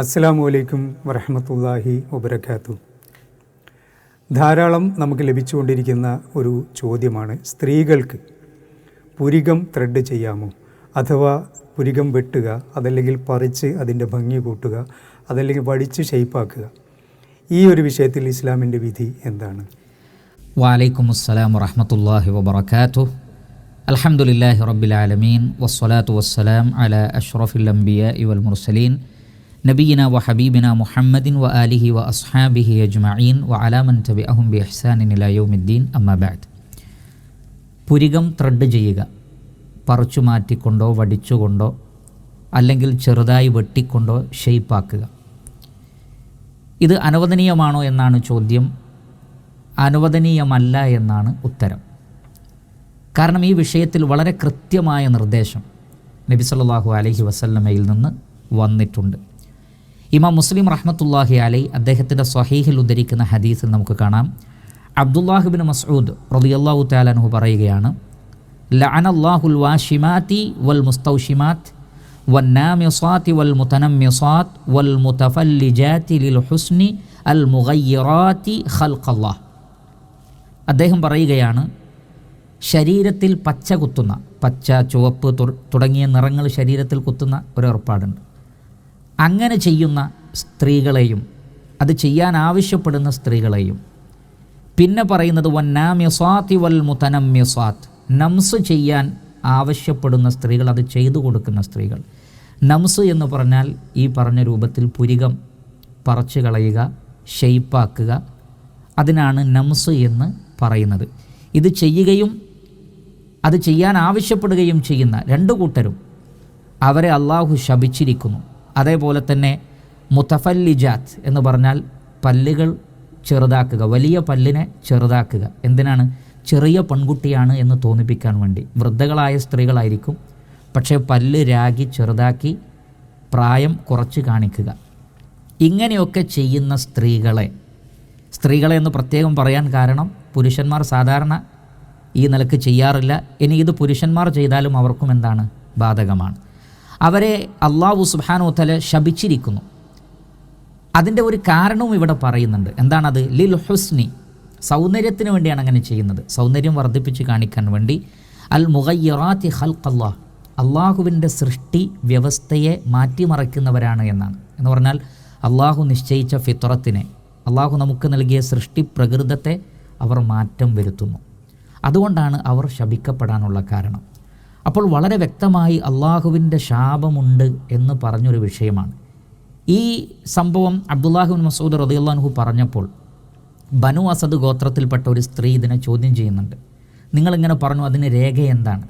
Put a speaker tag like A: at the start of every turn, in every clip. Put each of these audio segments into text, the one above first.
A: അസ്സലാമു അലൈക്കും വറഹമത്തല്ലാഹി വബർക്കാത്തു ധാരാളം നമുക്ക് ലഭിച്ചുകൊണ്ടിരിക്കുന്ന ഒരു ചോദ്യമാണ് സ്ത്രീകൾക്ക് പുരികം ത്രെഡ് ചെയ്യാമോ? അഥവാ പുരികം വെട്ടുക അതല്ലെങ്കിൽ പറിച്ച് അതിന്റെ ഭംഗി കൂട്ടുക അതല്ലെങ്കിൽ വടിച്ച് ഷെയ്പ്പാക്കുക ഈ ഒരു വിഷയത്തിൽ ഇസ്ലാമിന്റെ വിധി എന്താണ്?
B: വാലൈക്കും അസ്സലാം വറഹമത്തല്ലാഹി വബർക്കാത്തു അൽഹംദുലില്ലാഹി റബ്ബിൽ ആലമീൻ. വസ്സലാത്തു വസ്സലാം അല അഷ്റഫിൽ അംബിയ വൽ മുർസലീൻ. നബീന വ ഹബീബിന മുഹമ്മദിൻ വ ആലിഹി വ അസ്ഹാബിഹി അജ്മഈൻ വ അലാമൻ തബിഅഹും ബി ഇഹ്സാനിൻ ഇലാ യൗമിദ്ദീൻ. അമ്മാ ബഅദ് പുരികം ത്രെഡ് ചെയ്യുക. പറിച്ചു മാറ്റിക്കൊണ്ടോ വടിച്ചുകൊണ്ടോ അല്ലെങ്കിൽ ചെറുതായി വെട്ടിക്കൊണ്ടോ ഷെയ്പ്പാക്കുക ഇത് അനുവദനീയമാണോ എന്നാണ് ചോദ്യം. അനുവദനീയമല്ല എന്നാണ് ഉത്തരം. കാരണം ഈ വിഷയത്തിൽ വളരെ കൃത്യമായ നിർദ്ദേശം നബി സല്ലല്ലാഹു അലൈഹി വസല്ലമയിൽ നിന്ന് വന്നിട്ടുണ്ട്. ഇമാം മുസ്ലിം റഹ്മത്തുല്ലാഹി അലൈ അദ്ദേഹത്തിന്റെ സ്വഹീഹിൽ ഉദ്ധരിക്കുന്ന ഹദീസിൽ നമുക്ക് കാണാം. അബ്ദുല്ലാഹിബിൻ മസൂദ് അള്ളാഹു താലൻഹു പറയുകയാണ് ലഅനല്ലാഹുൽ വാഷിമാതി വൽ മുസ്തൗഷിമാത്ത് വന്നാമ്യസാത്തി വൽ മുതനമ്യസാത്ത് വൽ മുതഫല്ലിജാത്തി ലിൽ ഹുസ്നി അൽ മുഗയ്യറാത്തി ഖൽഖല്ലാഹ്. അദ്ദേഹം പറയുകയാണ് ശരീരത്തിൽ പച്ച കുത്തുന്ന പച്ച ചുവപ്പ് തുടങ്ങിയ നിറങ്ങൾ ശരീരത്തിൽ കുത്തുന്ന ഒരു ഏർപ്പാടുണ്ട്. അങ്ങനെ ചെയ്യുന്ന സ്ത്രീകളെയും അത് ചെയ്യാൻ ആവശ്യപ്പെടുന്ന സ്ത്രീകളെയും. പിന്നെ പറയുന്നത് വന്നാമ്യസ്വാത്തി വൽ മുതനമ്യസ്വാത്ത് നംസ് ചെയ്യാൻ ആവശ്യപ്പെടുന്ന സ്ത്രീകൾ അത് ചെയ്തു കൊടുക്കുന്ന സ്ത്രീകൾ. നംസ് എന്ന് പറഞ്ഞാൽ ഈ പറഞ്ഞ രൂപത്തിൽ പുരികം പറച്ചു കളയുക ഷെയ്പ്പാക്കുക. അതിനാണ് നംസ് എന്ന് പറയുന്നത്. ഇത് ചെയ്യുകയും അത് ചെയ്യാൻ ആവശ്യപ്പെടുകയും ചെയ്യുന്ന രണ്ട് കൂട്ടരും അവരെ അള്ളാഹു ശപിച്ചിരിക്കുന്നു. അതേപോലെ തന്നെ മുത്തഫല്ലിജാത്ത് എന്ന് പറഞ്ഞാൽ പല്ലുകൾ ചെറുതാക്കുക വലിയ പല്ലിനെ ചെറുതാക്കുക. എന്തിനാണ്? ചെറിയ പെൺകുട്ടിയാണ് എന്ന് തോന്നിപ്പിക്കാൻ വേണ്ടി. വൃദ്ധകളായ സ്ത്രീകളായിരിക്കും. പക്ഷേ പല്ല് രാഗി ചെറുതാക്കി പ്രായം കുറച്ച് കാണിക്കുക. ഇങ്ങനെയൊക്കെ ചെയ്യുന്ന സ്ത്രീകളെ സ്ത്രീകളെ എന്ന് പ്രത്യേകം പറയാൻ കാരണം പുരുഷന്മാർ സാധാരണ ഈ നിലയ്ക്ക് ചെയ്യാറില്ല. ഇനി ഇത് പുരുഷന്മാർ ചെയ്താലും അവർക്കും എന്താണ്? ബാധകമാണ്. അവരെ അള്ളാഹു സുബാനോത്തല ശപിച്ചിരിക്കുന്നു. അതിന്റെ ഒരു കാരണവും ഇവിടെ പറയുന്നുണ്ട്. എന്താണത്? ലിൽ ഹുസ്നി. സൗന്ദര്യത്തിന് വേണ്ടിയാണ് അങ്ങനെ ചെയ്യുന്നത്. സൗന്ദര്യം വർദ്ധിപ്പിച്ച് കാണിക്കാൻ വേണ്ടി. അൽ മുഗയ്യറാത്തി ഹൽക്ക് അള്ളാഹ് അള്ളാഹുവിന്റെ സൃഷ്ടി വ്യവസ്ഥയെ മാറ്റിമറിക്കുന്നവരാണ് എന്നാണ്. എന്ന് പറഞ്ഞാൽ അള്ളാഹു നിശ്ചയിച്ച ഫിത്രത്തിനെ അള്ളാഹു നമുക്ക് നൽകിയ സൃഷ്ടി പ്രകൃതത്തെ അവർ മാറ്റം വരുത്തുന്നു. അതുകൊണ്ടാണ് അവർ ശപിക്കപ്പെടാനുള്ള കാരണം. അപ്പോൾ വളരെ വ്യക്തമായി അള്ളാഹുവിന്റെ ശാപമുണ്ട് എന്ന് പറഞ്ഞൊരു വിഷയമാണ്. ഈ സംഭവം അബ്ദുല്ലാഹുബിൻ മസൂദ് റദിയുള്ളാഹു പറഞ്ഞപ്പോൾ ബനു അസദ് ഗോത്രത്തിൽപ്പെട്ട ഒരു സ്ത്രീ ഇതിനെ ചോദ്യം ചെയ്യുന്നുണ്ട്. നിങ്ങളിങ്ങനെ പറഞ്ഞു അതിന് രേഖ എന്താണ്?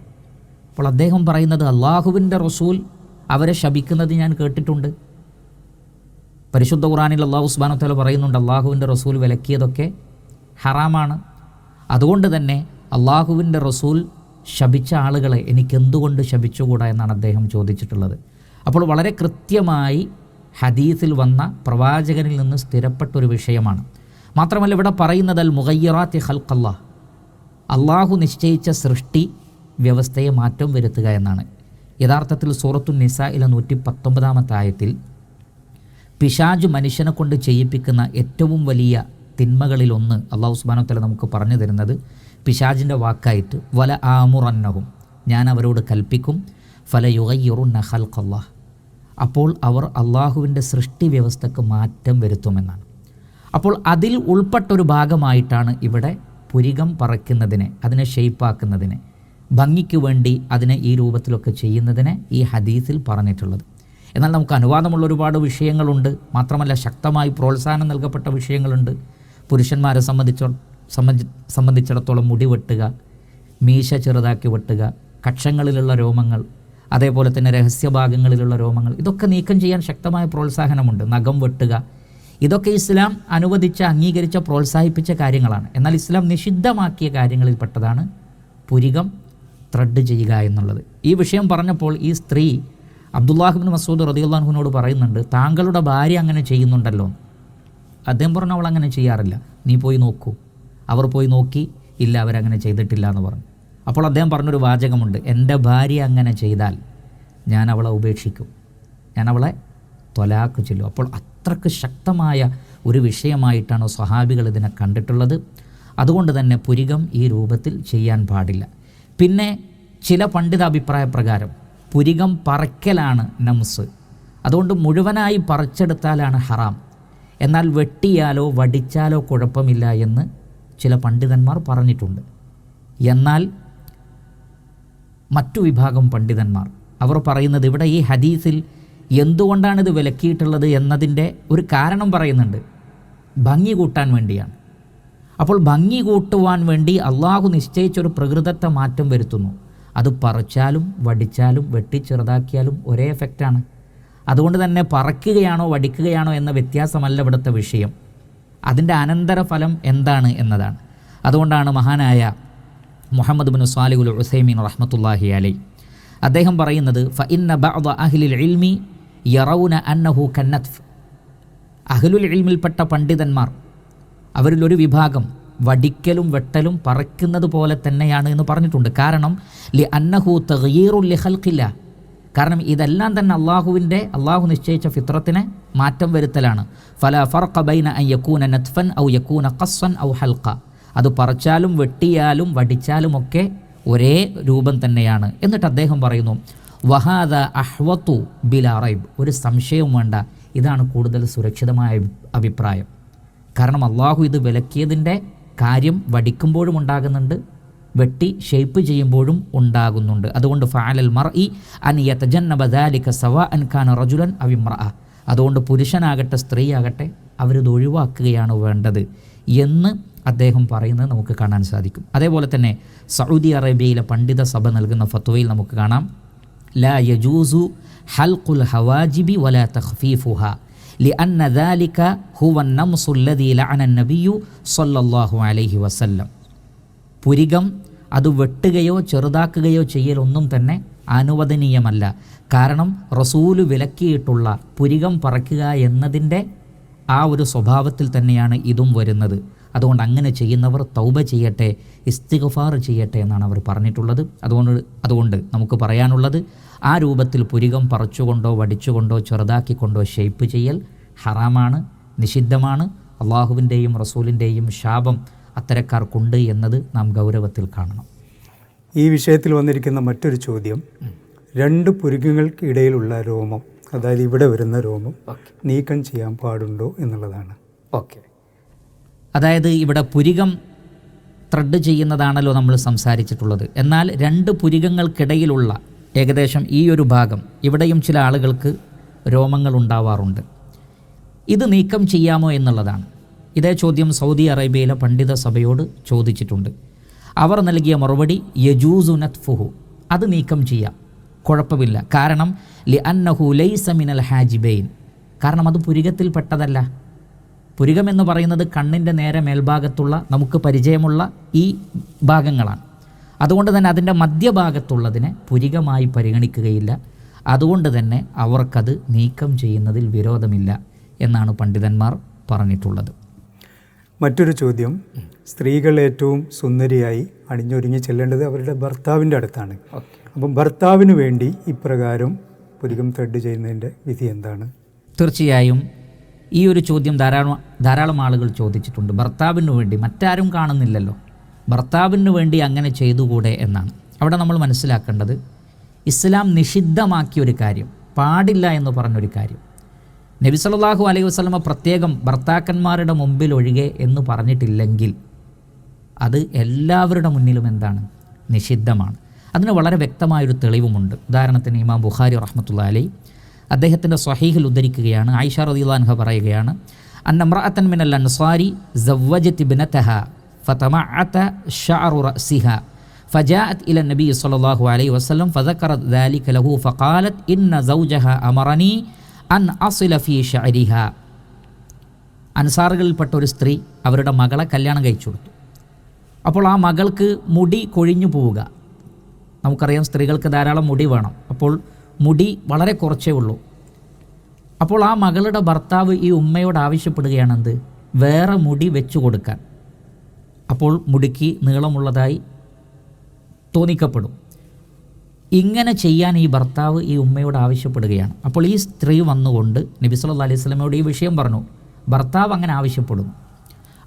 B: അപ്പോൾ അദ്ദേഹം പറയുന്നത് അള്ളാഹുവിന്റെ റസൂൽ അവരെ ശപിക്കുന്നത് ഞാൻ കേട്ടിട്ടുണ്ട്. പരിശുദ്ധ ഖുറാനിൽ അള്ളാഹു സുബാനത്തല പറയുന്നുണ്ട് അള്ളാഹുവിന്റെ റസൂൽ വിലക്കിയതൊക്കെ ഹറാമാണ്. അതുകൊണ്ട് തന്നെ അള്ളാഹുവിന്റെ റസൂൽ ശപിച്ച ആളുകളെ എനിക്ക് എന്തുകൊണ്ട് ശപിച്ചുകൂടാ എന്നാണ് അദ്ദേഹം ചോദിച്ചിട്ടുള്ളത്. അപ്പോൾ വളരെ കൃത്യമായി ഹദീസിൽ വന്ന പ്രവാചകനിൽ നിന്ന് സ്ഥിരപ്പെട്ട ഒരു വിഷയമാണ്. മാത്രമല്ല ഇവിടെ പറയുന്നത് അൽ മുഗയ്യറാത്തി ഹൽക്കല്ലാ അള്ളാഹു നിശ്ചയിച്ച സൃഷ്ടി വ്യവസ്ഥയെ മാറ്റം വരുത്തുക എന്നാണ്. യഥാർത്ഥത്തിൽ സൂറത്തു നിസയിലെ നൂറ്റി പത്തൊമ്പതാമത്തെ ആയത്തിൽ പിശാജ് മനുഷ്യനെ കൊണ്ട് ചെയ്യിപ്പിക്കുന്ന ഏറ്റവും വലിയ തിന്മകളിലൊന്ന് അള്ളാഹു സുബാനത്തല നമുക്ക് പറഞ്ഞു തരുന്നത് പിശാജിന്റെ വാക്കായിട്ട് വല ആമുറന്നവും ഞാൻ അവരോട് കൽപ്പിക്കും ഫല യുഗയ്യുറുന്ന ഹൽക്കല്ലാഹ് അപ്പോൾ അവർ അള്ളാഹുവിന്റെ സൃഷ്ടി വ്യവസ്ഥക്ക് മാറ്റം വരുത്തുമെന്നാണ്. അപ്പോൾ അതിൽ ഉൾപ്പെട്ടൊരു ഭാഗമായിട്ടാണ് ഇവിടെ പുരികം പറയ്ക്കുന്നതിനെ അതിനെ ഷെയ്പ്പാക്കുന്നതിനെ ഭംഗിക്ക് വേണ്ടി അതിനെ ഈ രൂപത്തിലൊക്കെ ചെയ്യുന്നതിനെ ഈ ഹദീസിൽ പറഞ്ഞിട്ടുള്ളത്. എന്നാൽ നമുക്ക് അനുവാദമുള്ള ഒരുപാട് വിഷയങ്ങളുണ്ട്. മാത്രമല്ല ശക്തമായി പ്രോത്സാഹനം നൽകപ്പെട്ട വിഷയങ്ങളുണ്ട്. പുരുഷന്മാരെ സംബന്ധിച്ചോ സംബന്ധി സംബന്ധിച്ചിടത്തോളം മുടി വെട്ടുക മീശ ചെറുതാക്കി വെട്ടുക കക്ഷങ്ങളിലുള്ള രോമങ്ങൾ അതേപോലെ തന്നെ രഹസ്യഭാഗങ്ങളിലുള്ള രോമങ്ങൾ ഇതൊക്കെ നീക്കം ചെയ്യാൻ ശക്തമായ പ്രോത്സാഹനമുണ്ട്. നഖം വെട്ടുക. ഇതൊക്കെ ഇസ്ലാം അനുവദിച്ച അംഗീകരിച്ച പ്രോത്സാഹിപ്പിച്ച കാര്യങ്ങളാണ്. എന്നാൽ ഇസ്ലാം നിഷിദ്ധമാക്കിയ കാര്യങ്ങളിൽ പെട്ടതാണ് പുരികം ത്രെഡ് ചെയ്യുക എന്നുള്ളത്. ഈ വിഷയം പറഞ്ഞപ്പോൾ ഈ സ്ത്രീ അബ്ദുല്ലാഹിബിൻ മസൂദ് റദിയുള്ളാഹുവിനോട് പറയുന്നുണ്ട് താങ്കളുടെ ഭാര്യ അങ്ങനെ ചെയ്യുന്നുണ്ടല്ലോ. അദ്ദേഹം പറഞ്ഞു അവൾ അങ്ങനെ ചെയ്യാറില്ല. നീ പോയി നോക്കൂ. അവർ പോയി നോക്കി ഇല്ല അവരങ്ങനെ ചെയ്തിട്ടില്ല എന്ന് പറഞ്ഞു. അപ്പോൾ അദ്ദേഹം പറഞ്ഞൊരു വാചകമുണ്ട് എന്റെ ഭാര്യ അങ്ങനെ ചെയ്താൽ ഞാൻ അവളെ ഉപേക്ഷിക്കും. ഞാൻ അവളെ തൊലാക്ക് ചെല്ലും. അപ്പോൾ അത്രയ്ക്ക് ശക്തമായ ഒരു വിഷയമായിട്ടാണ് സ്വഹാബികൾ ഇതിനെ കണ്ടിട്ടുള്ളത്. അതുകൊണ്ട് തന്നെ പുരികം ഈ രൂപത്തിൽ ചെയ്യാൻ പാടില്ല. പിന്നെ ചില പണ്ഡിത അഭിപ്രായ പ്രകാരം പുരികം പറക്കലാണ് നംസ്. അതുകൊണ്ട് മുഴുവനായി പറിച്ചെടുത്താലാണ് ഹറാം. എന്നാൽ വെട്ടിയാലോ വടിച്ചാലോ കുഴപ്പമില്ല എന്ന് ചില പണ്ഡിതന്മാർ പറഞ്ഞിട്ടുണ്ട്. എന്നാൽ മറ്റു വിഭാഗം പണ്ഡിതന്മാർ അവർ പറയുന്നത് ഇവിടെ ഈ ഹദീസിൽ എന്തുകൊണ്ടാണിത് വിലക്കിയിട്ടുള്ളത് എന്നതിന്റെ ഒരു കാരണം പറയുന്നുണ്ട്. ഭംഗി കൂട്ടാൻ വേണ്ടിയാണ്. അപ്പോൾ ഭംഗി കൂട്ടുവാൻ വേണ്ടി അള്ളാഹു നിശ്ചയിച്ചൊരു പ്രകൃതത്തെ മാറ്റം വരുത്തുന്നു. അത് പറിച്ചാലും വടിച്ചാലും വെട്ടി ചെറുതാക്കിയാലും ഒരേ എഫക്റ്റാണ് അതുകൊണ്ട് തന്നെ പറക്കുകയാണോ വടിക്കുകയാണോ എന്ന വ്യത്യാസമല്ല ഇവിടുത്തെ വിഷയം. അതിന്റെ അനന്തരഫലം എന്താണ് എന്നതാണ്. അതുകൊണ്ടാണ് മഹാനായ മുഹമ്മദ് ബിൻ സ്വാലിഖുൽ ഉസൈമീൻ റഹ്മത്തുല്ലാഹി അലൈ അദ്ദേഹം പറയുന്നത് ഫ ഇന്ന ബഅദ അഹ്ലിൽ ഇൽമി യറൗന അന്നഹു കന്നത്ഫ്. അഹ്ലുൽ ഇൽമിൽപ്പെട്ട പണ്ഡിതന്മാർ അവരിലൊരു വിഭാഗം വടിക്കലും വെട്ടലും പറക്കുന്നത് പോലെ തന്നെയാണ് എന്ന് പറഞ്ഞിട്ടുണ്ട്. കാരണം ലി അന്നഹു തഗീറുൽ ലിഹൽക്കില്ല കാരണം ഇതെല്ലാം തന്നെ അള്ളാഹുവിന്റെ അള്ളാഹു നിശ്ചയിച്ച ഫിത്രത്തിന് മാറ്റം വരുത്തലാണ്. ഫല ഫർഖ ബൈന അൻ യക്കൂന നത്ഫൻ ഔ യക്കൂന ഖസ്വൻ ഔ ഹൽക്ക അത് പറിച്ചാലും വെട്ടിയാലും വടിച്ചാലും ഒക്കെ ഒരേ രൂപം തന്നെയാണ്. എന്നിട്ട് അദ്ദേഹം പറയുന്നു വഹാദ അഹ്വത്തു ബിൽ അറൈബ് ഒരു സംശയവും വേണ്ട. ഇതാണ് കൂടുതൽ സുരക്ഷിതമായ അഭിപ്രായം. കാരണം അള്ളാഹു ഇത് വിലക്കിയതിന്റെ കാര്യം വടിക്കുമ്പോഴും ഉണ്ടാകുന്നുണ്ട് വെട്ടി ഷേപ്പ് ചെയ്യുമ്പോഴും ഉണ്ടാകുന്നുണ്ട്. അതുകൊണ്ട് ഫാലൽ മർ ഇ അൻ യതജന്നബ ദാലിക സവ അൻ ഖാൻ റജുലൻ അവിമ്ര അതുകൊണ്ട് പുരുഷനാകട്ടെ സ്ത്രീയാകട്ടെ അവരിത് ഒഴിവാക്കുകയാണ് വേണ്ടത് എന്ന് അദ്ദേഹം പറയുന്നത് നമുക്ക് കാണാൻ സാധിക്കും അതേപോലെ തന്നെ സൗദി അറേബ്യയിലെ പണ്ഡിത സഭ നൽകുന്ന ഫത്വയിൽ നമുക്ക് കാണാം لا يجوز حلق الحواجب ولا تخفيفها لأن ذلك هو النمص الذي لعن النبي صلى الله عليه وسلم പുരികം അത് വെട്ടുകയോ ചെറുതാക്കുകയോ ചെയ്യലൊന്നും തന്നെ അനുവദനീയമല്ല. കാരണം റസൂൽ വിലക്കിയിട്ടുള്ള പുരികം പറക്കുക എന്നതിന്റെ ആ ഒരു സ്വഭാവത്തിൽ തന്നെയാണ് ഇതും വരുന്നത്. അതുകൊണ്ട് അങ്ങനെ ചെയ്യുന്നവർ തൗബ ചെയ്യട്ടെ ഇസ്തിഗഫാർ ചെയ്യട്ടെ എന്നാണ് അവർ പറഞ്ഞിട്ടുള്ളത്. അതുകൊണ്ട് അതുകൊണ്ട് നമുക്ക് പറയാനുള്ളത് ആ രൂപത്തിൽ പുരികം പറിച്ചുകൊണ്ടോ വടിച്ചുകൊണ്ടോ ചെറുതാക്കിക്കൊണ്ടോ ഷെയ്പ്പ് ചെയ്യൽ ഹറാമാണ് നിഷിദ്ധമാണ്. അള്ളാഹുവിന്റെയും റസൂലിന്റെയും ശാപം അത്തരക്കാർക്കുണ്ട് എന്നത് നാം ഗൗരവത്തിൽ കാണണം.
A: ഈ വിഷയത്തിൽ വന്നിരിക്കുന്ന മറ്റൊരു ചോദ്യം രണ്ട് പുരുകങ്ങൾക്കിടയിലുള്ള രോമം അതായത് ഇവിടെ വരുന്ന രോമം നീക്കം ചെയ്യാൻ പാടുണ്ടോ എന്നുള്ളതാണ്.
B: ഓക്കെ. അതായത് ഇവിടെ പുരികം ത്രെഡ് ചെയ്യുന്നതാണല്ലോ നമ്മൾ സംസാരിച്ചിട്ടുള്ളത്. എന്നാൽ രണ്ട് പുരികങ്ങൾക്കിടയിലുള്ള ഏകദേശം ഈ ഒരു ഭാഗം ഇവിടെയും ചില ആളുകൾക്ക് രോമങ്ങൾ ഉണ്ടാവാറുണ്ട്. ഇത് നീക്കം ചെയ്യാമോ എന്നുള്ളതാണ്. ഇതേ ചോദ്യം സൗദി അറേബ്യയിലെ പണ്ഡിത സഭയോട് ചോദിച്ചിട്ടുണ്ട്. അവർ നൽകിയ മറുപടി യജൂസു നത്ഫുഹു. അത് നീക്കം ചെയ്യാം. കുഴപ്പമില്ല. കാരണം ലി അന്നഹു ലൈസ മിനൽ ഹാജിബൈൻ. കാരണം അത് പുരികത്തിൽപ്പെട്ടതല്ല. പുരികം എന്ന് പറയുന്നത് കണ്ണിന്റെ നേരെ മേൽഭാഗത്തുള്ള നമുക്ക് പരിചയമുള്ള ഈ ഭാഗങ്ങളാണ്. അതുകൊണ്ട് തന്നെ അതിന്റെ മധ്യഭാഗത്തുള്ളതിനെ പുരികമായി പരിഗണിക്കുകയില്ല. അതുകൊണ്ട് തന്നെ അവർക്കത് നീക്കം ചെയ്യുന്നതിൽ വിരോധമില്ല എന്നാണ് പണ്ഡിതന്മാർ പറഞ്ഞിട്ടുള്ളത്.
A: മറ്റൊരു ചോദ്യം. സ്ത്രീകൾ ഏറ്റവും സുന്ദരിയായി അണിഞ്ഞൊരുങ്ങി ചെല്ലേണ്ടത് അവരുടെ ഭർത്താവിന്റെ അടുത്താണ്. അപ്പം ഭർത്താവിന് വേണ്ടി ഇപ്രകാരം പുരുകം ത്രെഡ് ചെയ്യുന്നതിന്റെ വിധി എന്താണ്?
B: തീർച്ചയായും ഈ ഒരു ചോദ്യം ധാരാളം ധാരാളം ആളുകൾ ചോദിച്ചിട്ടുണ്ട്. ഭർത്താവിന് വേണ്ടി മറ്റാരും കാണുന്നില്ലല്ലോ. ഭർത്താവിന് വേണ്ടി അങ്ങനെ ചെയ്തുകൂടെ എന്നാണ്. അവിടെ നമ്മൾ മനസ്സിലാക്കേണ്ടത് ഇസ്ലാം നിഷിദ്ധമാക്കിയ ഒരു കാര്യം പാടില്ല എന്ന് പറഞ്ഞൊരു കാര്യം. നബി സല്ലല്ലാഹു അലൈഹി വസല്ലമ പ്രത്യേകം ഭർത്താക്കന്മാരുടെ മുമ്പിൽ ഒഴികെ എന്ന് പറഞ്ഞിട്ടില്ലെങ്കിൽ അത് എല്ലാവരുടെ മുന്നിലും എന്താണ് നിഷിദ്ധമാണ് അതിന് വളരെ വ്യക്തമായൊരു തെളിവുമുണ്ട് ഉദാഹരണത്തിന് ഇമാം ബുഖാരി റഹ്മത്തുള്ള അലൈ അദ്ദേഹത്തിൻ്റെ സ്വഹീഹിൽ ഉദ്ധരിക്കുകയാണ് ആയിഷ റദിയുള്ളാൻഹ പറയുകയാണ് അന്നമ്രഅത്തൻ മിനൽ അൻസാരി സവ്വജത്ത് ബിനതഹ ഫതമഅത ഷഅറു റഅസിഹ فجاءت إلى النبي صلى الله عليه وسلم فذكرت ذلك له فقالت إن زوجها أمرني أن أصل في شعرها അൻസാറുകളിൽപ്പെട്ട ഒരു സ്ത്രീ അവരുടെ മകളെ കല്യാണം കഴിച്ചു കൊടുത്തു അപ്പോൾ ആ മകൾക്ക് മുടി കൊഴിഞ്ഞു പോവുക. നമുക്കറിയാം സ്ത്രീകൾക്ക് ധാരാളം മുടി വേണം. അപ്പോൾ മുടി വളരെ കുറച്ചേ ഉള്ളൂ. അപ്പോൾ ആ മകളുടെ ഭർത്താവ് ഈ ഉമ്മയോട് ആവശ്യപ്പെടുകയാണ് ആവശ്യപ്പെടുകയാണെന്ത്? വേറെ മുടി വെച്ചു കൊടുക്കാൻ. അപ്പോൾ മുടിക്ക് നീളമുള്ളതായി തോന്നിക്കപ്പെടും. ഇങ്ങനെ ചെയ്യാൻ ഈ ഭർത്താവ് ഈ ഉമ്മയോട് ആവശ്യപ്പെടുകയാണ്. അപ്പോൾ ഈ സ്ത്രീ വന്നുകൊണ്ട് നബി സല്ലല്ലാഹു അലൈഹി സ്വലമയോട് ഈ വിഷയം പറഞ്ഞു. ഭർത്താവ് അങ്ങനെ ആവശ്യപ്പെടുന്നു.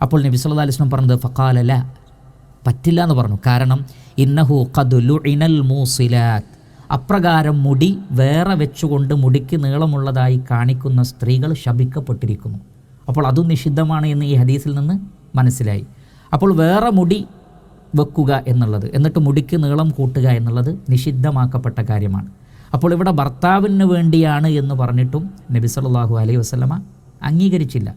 B: അപ്പോൾ നബി സല്ലല്ലാഹു അലൈഹി സ്വലം പറഞ്ഞത് ഫഖാലല പറ്റില്ല എന്ന് പറഞ്ഞു. കാരണം ഇന്നഹു ഖദുലു ഇനൽ മൂസിലാത്ത് അപ്രകാരം മുടി വേറെ വെച്ചുകൊണ്ട് മുടിക്ക് നീളമുള്ളതായി കാണിക്കുന്ന സ്ത്രീകൾ ശപിക്കപ്പെട്ടിരിക്കുന്നു. അപ്പോൾ അതും നിഷിദ്ധമാണ് എന്ന് ഈ ഹദീസിൽ നിന്ന് മനസ്സിലായി. അപ്പോൾ വേറെ മുടി വെക്കുക എന്നുള്ളത് എന്നിട്ട് മുടിക്ക് നീളം കൂട്ടുക എന്നുള്ളത് നിഷിദ്ധമാക്കപ്പെട്ട കാര്യമാണ്. അപ്പോൾ ഇവിടെ ഭർത്താവിന് വേണ്ടിയാണ് എന്ന് പറഞ്ഞിട്ടും നബി സല്ലല്ലാഹു അലൈഹി വസല്ലമ അംഗീകരിച്ചില്ല.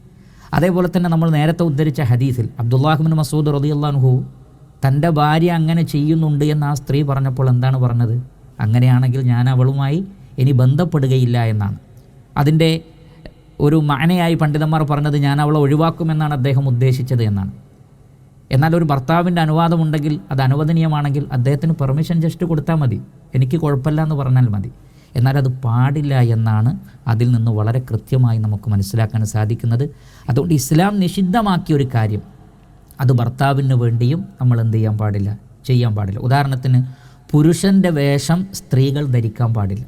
B: അതേപോലെ തന്നെ നമ്മൾ നേരത്തെ ഉദ്ധരിച്ച ഹദീസിൽ അബ്ദുല്ലാഹിബിൻ മസൂദ് റളിയല്ലാഹു തന്റെ ഭാര്യ അങ്ങനെ ചെയ്യുന്നുണ്ട് എന്ന് ആ സ്ത്രീ പറഞ്ഞപ്പോൾ എന്താണ് പറഞ്ഞത്? അങ്ങനെയാണെങ്കിൽ ഞാൻ അവളുമായി ഇനി ബന്ധപ്പെടുകയില്ല എന്നാണ്. അതിന്റെ ഒരു മാനയായി പണ്ഡിതന്മാർ പറഞ്ഞത് ഞാൻ അവളെ ഒഴിവാക്കുമെന്നാണ് അദ്ദേഹം ഉദ്ദേശിച്ചത് എന്നാണ്. എന്നാൽ ഒരു ഭർത്താവിന്റെ അനുവാദമുണ്ടെങ്കിൽ അത് അനുവദനീയമാണെങ്കിൽ അദ്ദേഹത്തിന് പെർമിഷൻ ജസ്റ്റ് കൊടുത്താൽ മതി. എനിക്ക് കുഴപ്പമില്ല എന്ന് പറഞ്ഞാൽ മതി. എന്നാൽ അത് പാടില്ല എന്നാണ് അതിൽ നിന്ന് വളരെ കൃത്യമായി നമുക്ക് മനസ്സിലാക്കാൻ സാധിക്കുന്നത്. അതുകൊണ്ട് ഇസ്ലാം നിഷിദ്ധമാക്കിയ ഒരു കാര്യം അത് ഭർത്താവിന് വേണ്ടിയും നമ്മൾ എന്ത് ചെയ്യാൻ പാടില്ല ചെയ്യാൻ പാടില്ല. ഉദാഹരണത്തിന് പുരുഷന്റെ വേഷം സ്ത്രീകൾ ധരിക്കാൻ പാടില്ല.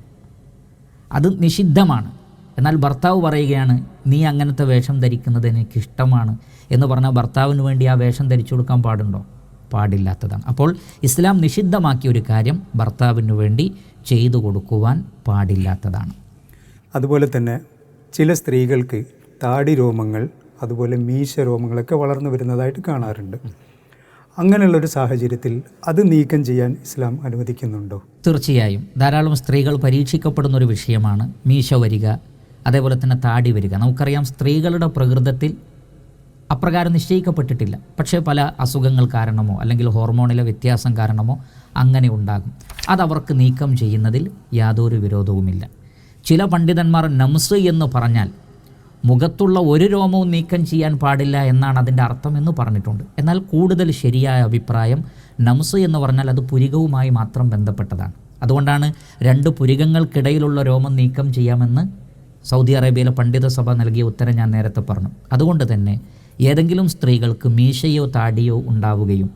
B: അത് നിഷിദ്ധമാണ്. എന്നാൽ ഭർത്താവ് പറയുകയാണ് നീ അങ്ങനത്തെ വേഷം ധരിക്കുന്നത് എനിക്കിഷ്ടമാണ് എന്ന് പറഞ്ഞാൽ ഭർത്താവിന് വേണ്ടി ആ വേഷം ധരിച്ചു കൊടുക്കാൻ പാടുണ്ടോ? പാടില്ലാത്തതാണ്. അപ്പോൾ ഇസ്ലാം നിഷിദ്ധമാക്കിയ ഒരു കാര്യം ഭർത്താവിന് വേണ്ടി ചെയ്തു കൊടുക്കുവാൻ പാടില്ലാത്തതാണ്.
A: അതുപോലെ തന്നെ ചില സ്ത്രീകൾക്ക് താടി രോമങ്ങൾ അതുപോലെ മീശ രോമങ്ങളൊക്കെ വളർന്നു വരുന്നതായിട്ട് കാണാറുണ്ട്. അങ്ങനെയുള്ളൊരു സാഹചര്യത്തിൽ അത് നീക്കം ചെയ്യാൻ ഇസ്ലാം അനുവദിക്കുന്നുണ്ടോ?
B: തീർച്ചയായും. ധാരാളം സ്ത്രീകൾ പരീക്ഷിക്കപ്പെടുന്ന ഒരു വിഷയമാണ് മീശ വരിക അതേപോലെ തന്നെ താടി വരിക. നമുക്കറിയാം സ്ത്രീകളുടെ പ്രകൃതത്തിൽ അപ്രകാരം നിശ്ചയിക്കപ്പെട്ടിട്ടില്ല. പക്ഷേ പല അസുഖങ്ങൾ കാരണമോ അല്ലെങ്കിൽ ഹോർമോണിലെ വ്യത്യാസം കാരണമോ അങ്ങനെ ഉണ്ടാകും. അതവർക്ക് നീക്കം ചെയ്യുന്നതിൽ യാതൊരു വിരോധവുമില്ല. ചില പണ്ഡിതന്മാർ നംസ് എന്ന് പറഞ്ഞാൽ മുഖത്തുള്ള ഒരു രോമവും നീക്കം ചെയ്യാൻ പാടില്ല എന്നാണ് അതിന്റെ അർത്ഥം എന്ന് പറഞ്ഞിട്ടുണ്ട്. എന്നാൽ കൂടുതൽ ശരിയായ അഭിപ്രായം നംസ് എന്ന് പറഞ്ഞാൽ അത് പുരികവുമായി മാത്രം ബന്ധപ്പെട്ടതാണ്. അതുകൊണ്ടാണ് രണ്ട് പുരികങ്ങൾക്കിടയിലുള്ള രോമം നീക്കം ചെയ്യാമെന്ന് സൗദി അറേബ്യയിലെ പണ്ഡിത സഭ നൽകിയ ഉത്തരം ഞാൻ നേരത്തെ പറഞ്ഞു. അതുകൊണ്ട് തന്നെ ഏതെങ്കിലും സ്ത്രീകൾക്ക് മീശയോ താടിയോ ഉണ്ടാവുകയും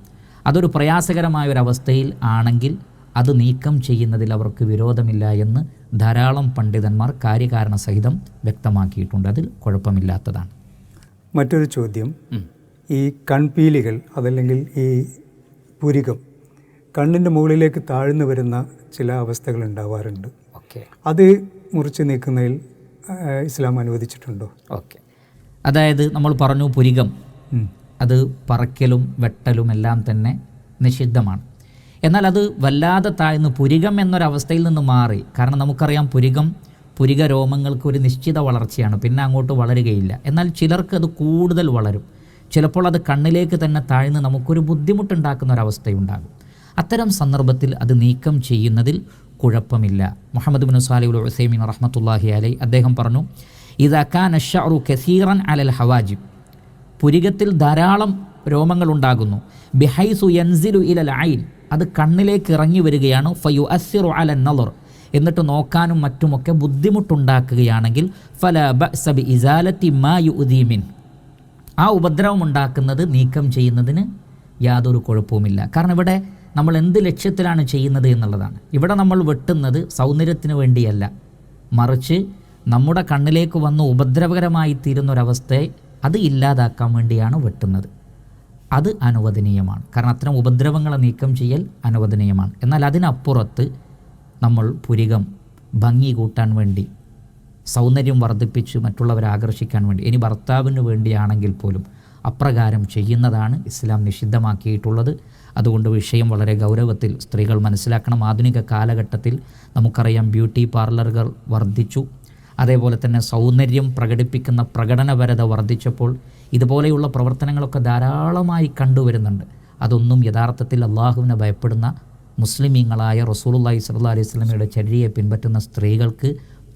B: അതൊരു പ്രയാസകരമായ ഒരു അവസ്ഥയിൽ ആണെങ്കിൽ അത് നീക്കം ചെയ്യുന്നതിൽ അവർക്ക് വിരോധമില്ല എന്ന് ധാരാളം പണ്ഡിതന്മാർ കാര്യകാരണ സഹിതം വ്യക്തമാക്കിയിട്ടുണ്ട്. അതിൽ കുഴപ്പമില്ലാത്തതാണ്.
A: മറ്റൊരു ചോദ്യം. ഈ കൺപീലികൾ അതല്ലെങ്കിൽ ഈ പുരികം കണ്ണിന്റെ മുകളിലേക്ക് താഴ്ന്നു വരുന്ന ചില അവസ്ഥകൾ ഉണ്ടാവാറുണ്ട്.
B: ഓക്കെ.
A: അത് മുറിച്ച് നീക്കുന്നതിൽ ഇസ്ലാം അനുവദിച്ചിട്ടുണ്ടോ?
B: ഓക്കെ. അതായത് നമ്മൾ പറഞ്ഞു പുരികം. അത് പറക്കലും വെട്ടലും എല്ലാം തന്നെ നിഷിദ്ധമാണ്. എന്നാൽ അത് വല്ലാതെ താഴ്ന്ന്. പുരികം എന്നൊരവസ്ഥയിൽ നിന്ന് മാറി. കാരണം നമുക്കറിയാം പുരികം പുരിക രോമങ്ങൾക്ക് ഒരു നിശ്ചിത വളർച്ചയാണ്. പിന്നെ അങ്ങോട്ട് വളരുകയില്ല. എന്നാൽ ചിലർക്ക് അത് കൂടുതൽ വളരും. ചിലപ്പോൾ അത് കണ്ണിലേക്ക് തന്നെ താഴ്ന്ന് നമുക്കൊരു ബുദ്ധിമുട്ടുണ്ടാക്കുന്ന ഒരവസ്ഥയുണ്ടാകും അത്തരം സന്ദർഭത്തിൽ അത് നീക്കം ചെയ്യുന്നതിൽ കുഴപ്പമില്ല. മുഹമ്മദ് ബിൻ സാലിബുൽ ഹുസൈമിൻ റഹ്മത്തുല്ലാഹി അലൈ അദ്ദേഹം പറഞ്ഞു ഇതാക്കാൻ അഷറു കസീറൻ അലൽ ഹവാജിബ്. പുരികത്തിൽ ധാരാളം രോമങ്ങളുണ്ടാകുന്നു ബിഹൈസു യൻസിലു ഇലൽ ഐൻ അത് കണ്ണിലേക്ക് ഇറങ്ങി വരികയാണ്. ഫയു അസിറു അല നലർ എന്നിട്ട് നോക്കാനും മറ്റുമൊക്കെ ബുദ്ധിമുട്ടുണ്ടാക്കുകയാണെങ്കിൽ ഫല ബി ഇസാലത്തി മാ യുദീമിൻ ആ ഉപദ്രവം ഉണ്ടാക്കുന്നത് നീക്കം ചെയ്യുന്നതിന് യാതൊരു കുഴപ്പവുമില്ല. കാരണം ഇവിടെ നമ്മൾ എന്ത് ലക്ഷ്യത്തിലാണ് ചെയ്യുന്നത് എന്നുള്ളതാണ്. ഇവിടെ നമ്മൾ വെട്ടുന്നത് സൗന്ദര്യത്തിന് വേണ്ടിയല്ല. മറിച്ച് നമ്മുടെ കണ്ണിലേക്ക് വന്ന് ഉപദ്രവകരമായി തീരുന്നൊരവസ്ഥയെ അത് ഇല്ലാതാക്കാൻ വേണ്ടിയാണ് വെട്ടുന്നത്. അത് അനുവദനീയമാണ്. കാരണം അത്തരം ഉപദ്രവങ്ങളെ നീക്കം ചെയ്യൽ അനുവദനീയമാണ്. എന്നാൽ അതിനപ്പുറത്ത് നമ്മൾ പുരികം ഭംഗി കൂട്ടാൻ വേണ്ടി സൗന്ദര്യം വർദ്ധിപ്പിച്ച് മറ്റുള്ളവരെ ആകർഷിക്കാൻ വേണ്ടി ഇനി ഭർത്താവിന് വേണ്ടിയാണെങ്കിൽ പോലും അപ്രകാരം ചെയ്യുന്നതാണ് ഇസ്ലാം നിഷിദ്ധമാക്കിയിട്ടുള്ളത്. അതുകൊണ്ട് വിഷയം വളരെ ഗൗരവത്തിൽ സ്ത്രീകൾ മനസ്സിലാക്കണം. ആധുനിക കാലഘട്ടത്തിൽ നമുക്കറിയാം ബ്യൂട്ടി പാർലറുകൾ വർദ്ധിച്ചു. അതേപോലെ തന്നെ സൗന്ദര്യം പ്രകടിപ്പിക്കുന്ന പ്രകടനപരത വർദ്ധിച്ചപ്പോൾ ഇതുപോലെയുള്ള പ്രവർത്തനങ്ങളൊക്കെ ധാരാളമായി കണ്ടുവരുന്നുണ്ട്. അതൊന്നും യഥാർത്ഥത്തിൽ അള്ളാഹുവിനെ ഭയപ്പെടുന്ന മുസ്ലിമീങ്ങളായ റസൂലുള്ളാഹി സ്വല്ലല്ലാഹി അലൈഹി വസല്ലമയുടെ ചര്യയെ പിൻപറ്റുന്ന സ്ത്രീകൾക്ക്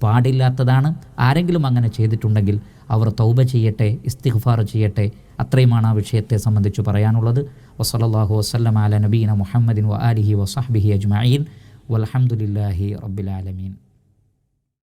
B: പാടില്ലാത്തതാണ്. ആരെങ്കിലും അങ്ങനെ ചെയ്തിട്ടുണ്ടെങ്കിൽ അവർ തൗബ ചെയ്യട്ടെ ഇസ്തിഗ്ഫാർ ചെയ്യട്ടെ അത്രയുമാണ് ആ വിഷയത്തെ സംബന്ധിച്ച് പറയാനുള്ളത്. വസല്ലല്ലാഹു വസ്ലം അല നബീന മുഹമ്മദിൻ വ അലിഹി വസഹ്ബിഹി അജ്മീൻ വലഹമുല്ലാഹി റബ്ബിൽ ആലമീൻ.